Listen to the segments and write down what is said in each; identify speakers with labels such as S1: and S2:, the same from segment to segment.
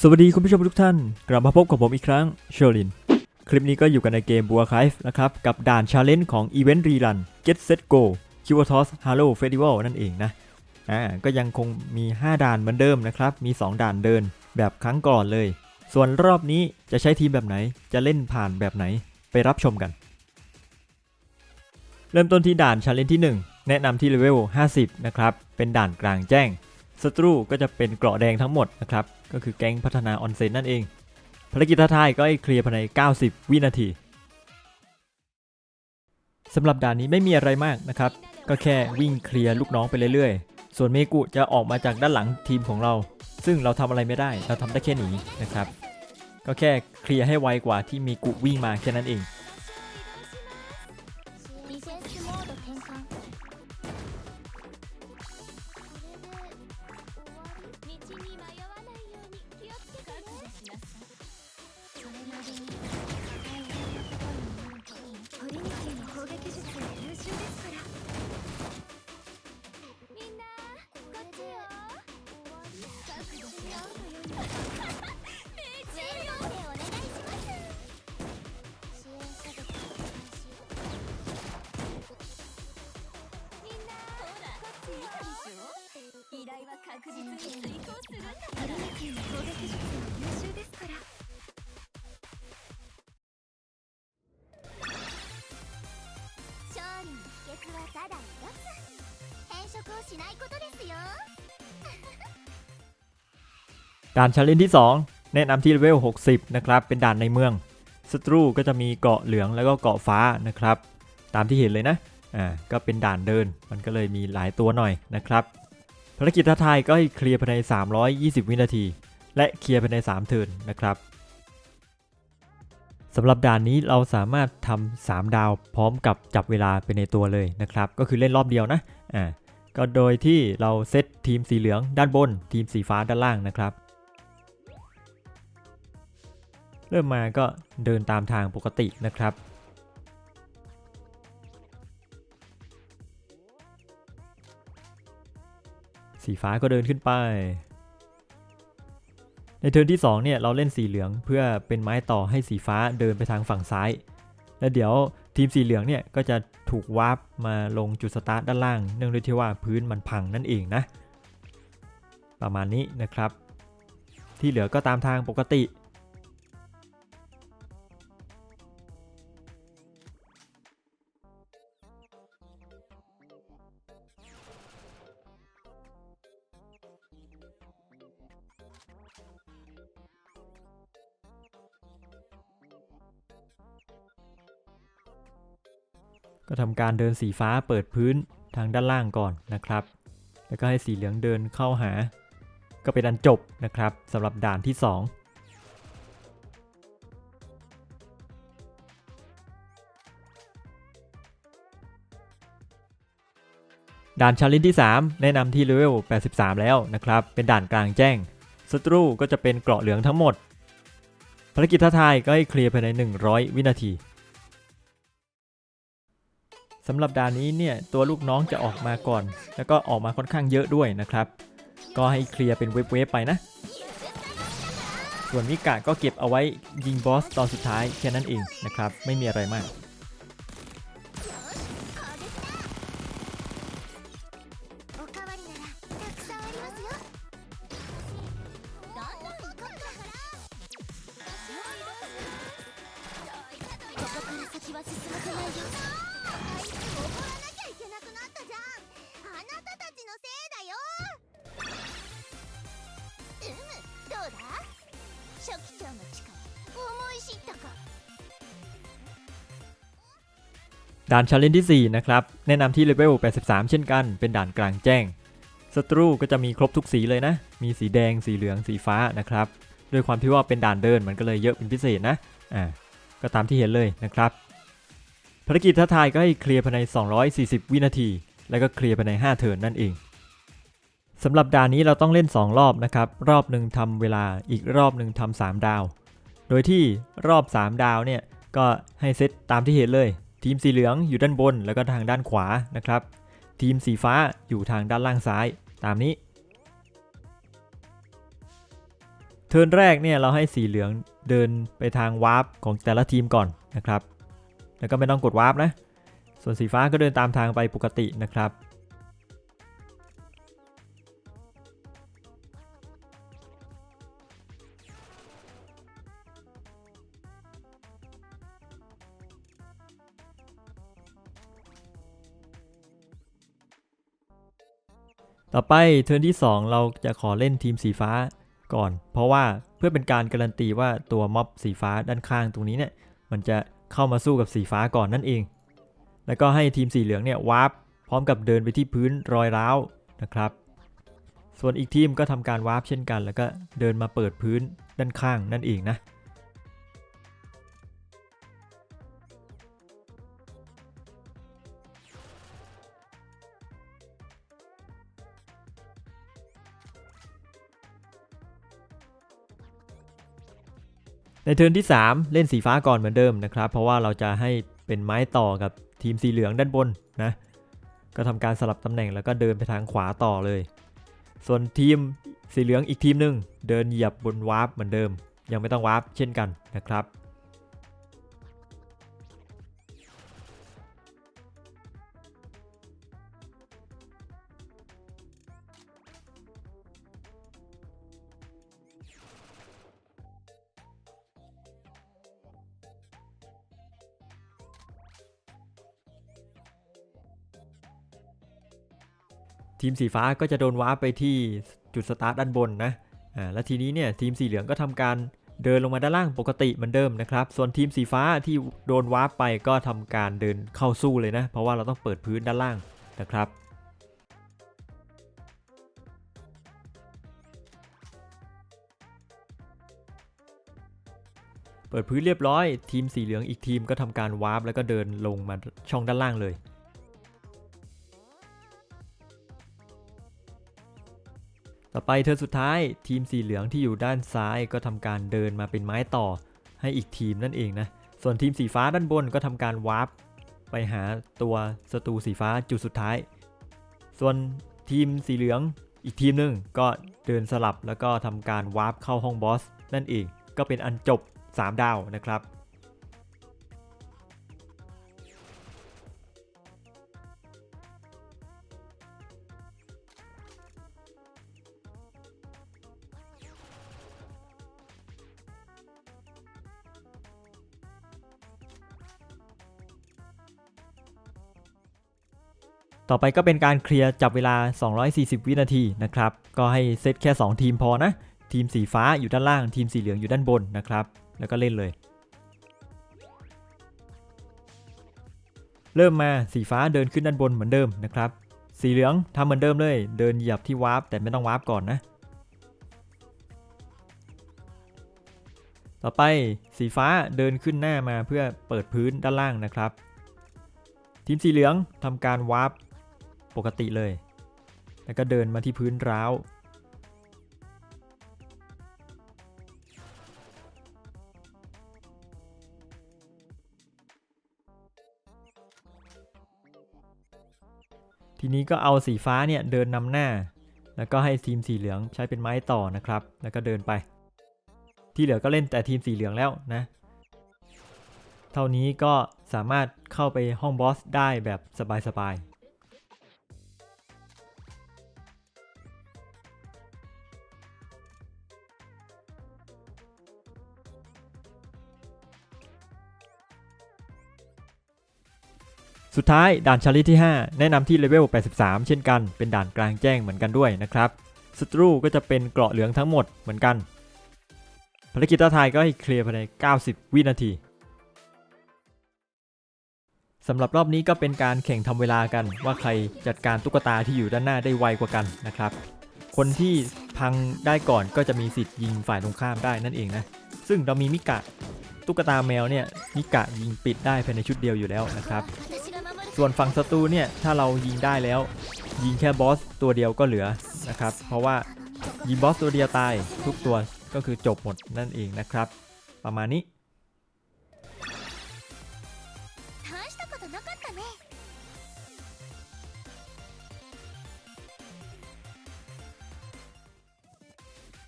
S1: สวัสดีคุณผู้ชมทุกท่าน กลับมาพบกับผมอีกครั้งเชอริน คลิปนี้ก็อยู่กันในเกมบัวคายนะครับ กับด่านชาเลนจ์ของ Event Rerun Get Set Go q u a t o s Halo Festival นั่นเองนะอ่าก็ยังคงมี 5 ด่านเหมือนเดิมนะครับ มี 2 ด่านเดินแบบครั้งก่อนเลย ส่วนรอบนี้จะใช้ทีมแบบไหนจะเล่นผ่านแบบไหนไปรับชมกัน เริ่มต้นที่ด่านชาเลนจ์ที่ 1 แนะนำที่เลเวล50 นะครับ เป็นด่านกลางแจ้งศัตรูก็จะเป็นเกราะแดงทั้งหมดนะครับ ก็คือแก๊งพัฒนาออนเซ็นนั่นเอง ภารกิจท้าทายก็ให้เคลียร์ภายใน 90 วินาทีสำหรับด่านนี้ไม่มีอะไรมากนะครับ ก็แค่วิ่งเคลียร์ลูกน้องไปเรื่อยๆ ส่วนเมกุจะออกมาจากด้านหลังทีมของเรา ซึ่งเราทำอะไรไม่ได้ เราทำได้แค่หนีนะครับ ก็แค่เคลียร์ให้ไวกว่าที่เมกุวิ่งมาแค่นั้นเอง
S2: ポリニティの攻撃術は優秀ですからみんなこっちよ。各自の命中よお願いします支援射撃開始みんなこっち見たでしょ依頼は確実に遂行するんだから
S1: ด่านชาเลนที่ 2 แนะนำที่เลเวล 60 นะครับ เป็นด่านในเมืองศัตรูก็จะมีเกาะเหลืองแล้วก็เกาะฟ้านะครับ ตามที่เห็นเลยนะ อ่า ก็เป็นด่านเดิน มันก็เลยมีหลายตัวหน่อยนะครับ ภารกิจท้าทายก็ให้เคลียร์ภายใน 320 วินาที และเคลียร์ภายใน 3 เทิร์นนะครับสำหรับด่านนี้เราสามารถทำ3ดาวพร้อมกับจับเวลาไปในตัวเลยนะครับ ก็คือเล่นรอบเดียวนะ อ่า ก็โดยที่เราเซตทีมสีเหลืองด้านบน ทีมสีฟ้าด้านล่างนะครับ เริ่มมาก็เดินตามทางปกตินะครับ สีฟ้าก็เดินขึ้นไป ในเทิร์นที่ 2 เนี่ยเราเล่นสีเหลืองเพื่อเป็นไม้ต่อให้สีฟ้าเดินไปทางฝั่งซ้าย และเดี๋ยวทีมสีเหลืองเนี่ยก็จะ ถูกวาร์ปมาลงจุดสตาร์ทด้านล่าง เนื่องด้วยที่ว่าพื้นมันพังนั่นเองนะ ประมาณนี้นะครับ ที่เหลือก็ตามทางปกติ ทำการเดินสีฟ้าเปิดพื้นทางด้านล่างก่อนนะครับ แล้วก็ให้สีเหลืองเดินเข้าหา ก็เป็นอันจบนะครับสำหรับด่านที่ 2ด่านชาเลนที่ 3 แนะนำที่เลเวล 83 แล้วนะครับ เป็นด่านกลางแจ้ง ศัตรูก็จะเป็นเกราะเหลืองทั้งหมด ภารกิจท้าทายก็ให้เคลียร์ภายใน 100 วินาที สำหรับด่านนี้เนี่ยตัวลูกน้องจะออกมาก่อน แล้วก็ออกมาค่อนข้างเยอะด้วยนะครับ ก็ให้เคลียร์เป็นเวฟๆไปนะ ส่วนมิกะก็เก็บเอาไว้ยิงบอสตอนสุดท้ายแค่นั้นเองนะครับ ไม่มีอะไรมาก ด่านชาเลนจ์ที่ 4 นะครับ แนะนำที่เลเวล 83 เช่นกัน เป็นด่านกลางแจ้ง ศัตรูก็จะมีครบทุกสีเลยนะ มีสีแดง สีเหลือง สีฟ้านะครับ ด้วยความที่ว่าเป็นด่านเดินมันก็เลยเยอะเป็นพิเศษนะ อ่า ก็ตามที่เห็นเลยนะครับ ภารกิจท้าทายก็ให้เคลียร์ภายใน 240 วินาที แล้วก็เคลียร์ภายใน 5 เทิร์นนั่นเองสำหรับด่านนี้เราต้องเล่น 2 รอบนะครับ รอบหนึ่งทำเวลา อีกรอบหนึ่งทำ3ดาว โดยที่รอบ 3 ดาวเนี่ยก็ให้เซตตามที่เห็นเลย ทีมสีเหลืองอยู่ด้านบนแล้วก็ทางด้านขวานะครับ ทีมสีฟ้าอยู่ทางด้านล่างซ้าย ตามนี้ เทิร์นแรกเนี่ยเราให้สีเหลืองเดินไปทางวาร์ปของแต่ละทีมก่อนนะครับ แล้วก็ไม่ต้องกดวาร์ปนะ ส่วนสีฟ้าก็เดินตามทางไปปกตินะครับ ต่อไปเทิร์นที่ 2 เราจะขอเล่นทีมสีฟ้าก่อน เพราะว่าเพื่อเป็นการการันตีว่าตัวม็อบสีฟ้าด้านข้างตรงนี้เนี่ยมันจะเข้ามาสู้กับสีฟ้าก่อนนั่นเอง แล้วก็ให้ทีมสีเหลืองเนี่ยวาร์ปพร้อมกับเดินไปที่พื้นรอยร้าวนะครับ ส่วนอีกทีมก็ทำการวาร์ปเช่นกัน แล้วก็เดินมาเปิดพื้นด้านข้างนั่นเองนะ ในเทิร์นที่ 3 เล่นสีฟ้าก่อนเหมือนเดิมนะครับ เพราะว่าเราจะให้เป็นไม้ต่อกับทีมสีเหลืองด้านบนนะก็ทำการสลับตำแหน่งแล้วก็เดินไปทางขวาต่อเลย ส่วนทีมสีเหลืองอีกทีมหนึ่งเดินเหยียบบนวาร์ปเหมือนเดิม ยังไม่ต้องวาร์ปเช่นกันนะครับ ทีมสีฟ้าก็จะโดนวาร์ปไปที่จุดสตาร์ทด้านบนนะอ่าแล้วทีนี้เนี่ยทีมสีเหลืองก็ทำการเดินลงมาด้านล่างปกติเหมือนเดิมนะครับ ส่วนทีมสีฟ้าที่โดนวาร์ปไปก็ทำการเดินเข้าสู้เลยนะ เพราะว่าเราต้องเปิดพื้นด้านล่างนะครับ เปิดพื้นเรียบร้อย ทีมสีเหลืองอีกทีมก็ทำการวาร์ปแล้วก็เดินลงมาช่องด้านล่างเลย ไปเธอสุดท้ายทีมสีเหลืองที่อยู่ด้านซ้ายก็ทำการเดินมาเป็นไม้ต่อ ให้อีกทีมนั่นเองนะ ส่วนทีมสีฟ้าด้านบนก็ทำการวาร์ปไปหาตัวศัตรูสีฟ้าจุดสุดท้าย ส่วนทีมสีเหลืองอีกทีมหนึ่งก็เดินสลับแล้วก็ทำการวาร์ปเข้าห้องบอสนั่นเอง ก็เป็นอันจบ 3 ดาวนะครับ ต่อไปก็เป็นการเคลียร์จับเวลา 240 วินาทีนะครับ ก็ให้เซตแค่ 2 ทีมพอนะ ทีมสีฟ้าอยู่ด้านล่าง ทีมสีเหลืองอยู่ด้านบนนะครับ แล้วก็เล่นเลย เริ่มมาสีฟ้าเดินขึ้นด้านบนเหมือนเดิมนะครับ สีเหลืองทำเหมือนเดิมเลย เดินเหยียบที่วาร์ปแต่ไม่ต้องวาร์ปก่อนนะ ต่อไปสีฟ้าเดินขึ้นหน้ามาเพื่อเปิดพื้นด้านล่างนะครับ ทีมสีเหลืองทำการวาร์ป ปกติเลย แล้วก็เดินมาที่พื้นร้าว ทีนี้ก็เอาสีฟ้าเนี่ยเดินนำหน้า แล้วก็ให้ทีมสีเหลืองใช้เป็นไม้ต่อนะครับ แล้วก็เดินไป ที่เหลือก็เล่นแต่ทีมสีเหลืองแล้วนะ เท่านี้ก็สามารถเข้าไปห้องบอสได้แบบสบายๆ สุดท้ายด่านชาลิที่ 5 แนะนำที่เลเวล 83 เช่นกัน เป็นด่านกลางแจ้งเหมือนกันด้วยนะครับศัตรูก็จะเป็นเกราะเหลืองทั้งหมดเหมือนกันภารกิจท้าทายก็ให้เคลียร์ภายใน 90 วินาทีสำหรับรอบนี้ก็เป็นการแข่งทำเวลากัน ว่าใครจัดการตุ๊กตาที่อยู่ด้านหน้าได้ไวกว่ากันนะครับ คนที่พังได้ก่อนก็จะมีสิทธิ์ยิงฝ่ายตรงข้ามได้นั่นเองนะ ซึ่งเรามีมิกะ ตุ๊กตาแมวเนี่ยมิกะยิงปิดได้ภายในชุดเดียวอยู่แล้วนะครับ ส่วนฝั่งศัตรูเนี่ยถ้าเรายิงได้แล้ว ยิงแค่บอสตัวเดียวก็เหลือนะครับ เพราะว่ายิงบอสตัวเดียวตายทุกตัวก็คือจบหมดนั่นเองนะครับ ประมาณนี้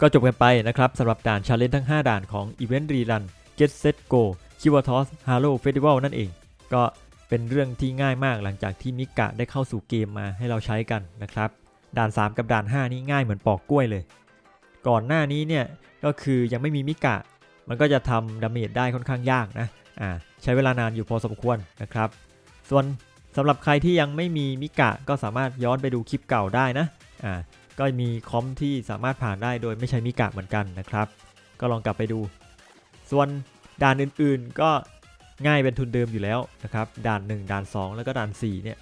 S1: ก็จบกันไปนะครับสำหรับด่านชาเลนจ์ทั้ง 5 ด่านของอีเวนต์รีรัน Get Set Go คิวทอสฮาร์โลเฟสติวัลนั่นเอง ก็ เป็นเรื่องที่ง่ายมากหลังจากที่มิกะได้เข้าสู่เกมมาให้เราใช้กันนะครับ ด่าน 3 กับด่าน 5 นี่ง่ายเหมือนปอกกล้วยเลย ก่อนหน้านี้เนี่ยก็คือยังไม่มีมิกะ มันก็จะทำดาเมจได้ค่อนข้างยากนะอ่าใช้เวลานานอยู่พอสมควรนะครับ ส่วนสำหรับใครที่ยังไม่มีมิกะก็สามารถย้อนไปดูคลิปเก่าได้นะอ่าก็มีคอมที่สามารถผ่านได้โดยไม่ใช้มิกะเหมือนกันนะครับ ก็ลองกลับไปดู ส่วนด่านอื่นๆก็ ง่ายเป็นทุนเดิมอยู่แล้วนะครับด่าน 1 ด่าน 2 แล้วก็ด่าน4เนี่ย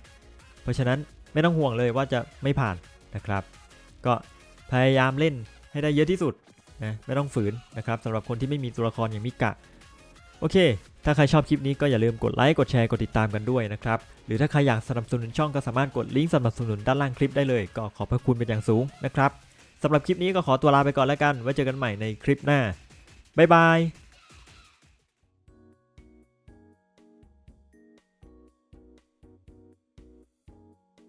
S1: เพราะฉะนั้นไม่ต้องห่วงเลยว่าจะไม่ผ่านนะครับ ก็พยายามเล่นให้ได้เยอะที่สุดนะไม่ต้องฝืนนะครับสำหรับคนที่ไม่มีตัวละครอย่างมิกะโอเค ถ้าใครชอบคลิปนี้ก็อย่าลืมกดไลค์ กดแชร์ กดติดตามกันด้วยนะครับ หรือถ้าใครอยากสนับสนุนช่องก็สามารถกดลิงก์สนับสนุนด้านล่างคลิปได้เลย ก็ขอบพระคุณเป็นอย่างสูงนะครับสำหรับคลิปนี้ก็ขอตัวลาไปก่อนแล้วกัน ไว้เจอกันใหม่ในคลิปหน้า บ๊ายบาย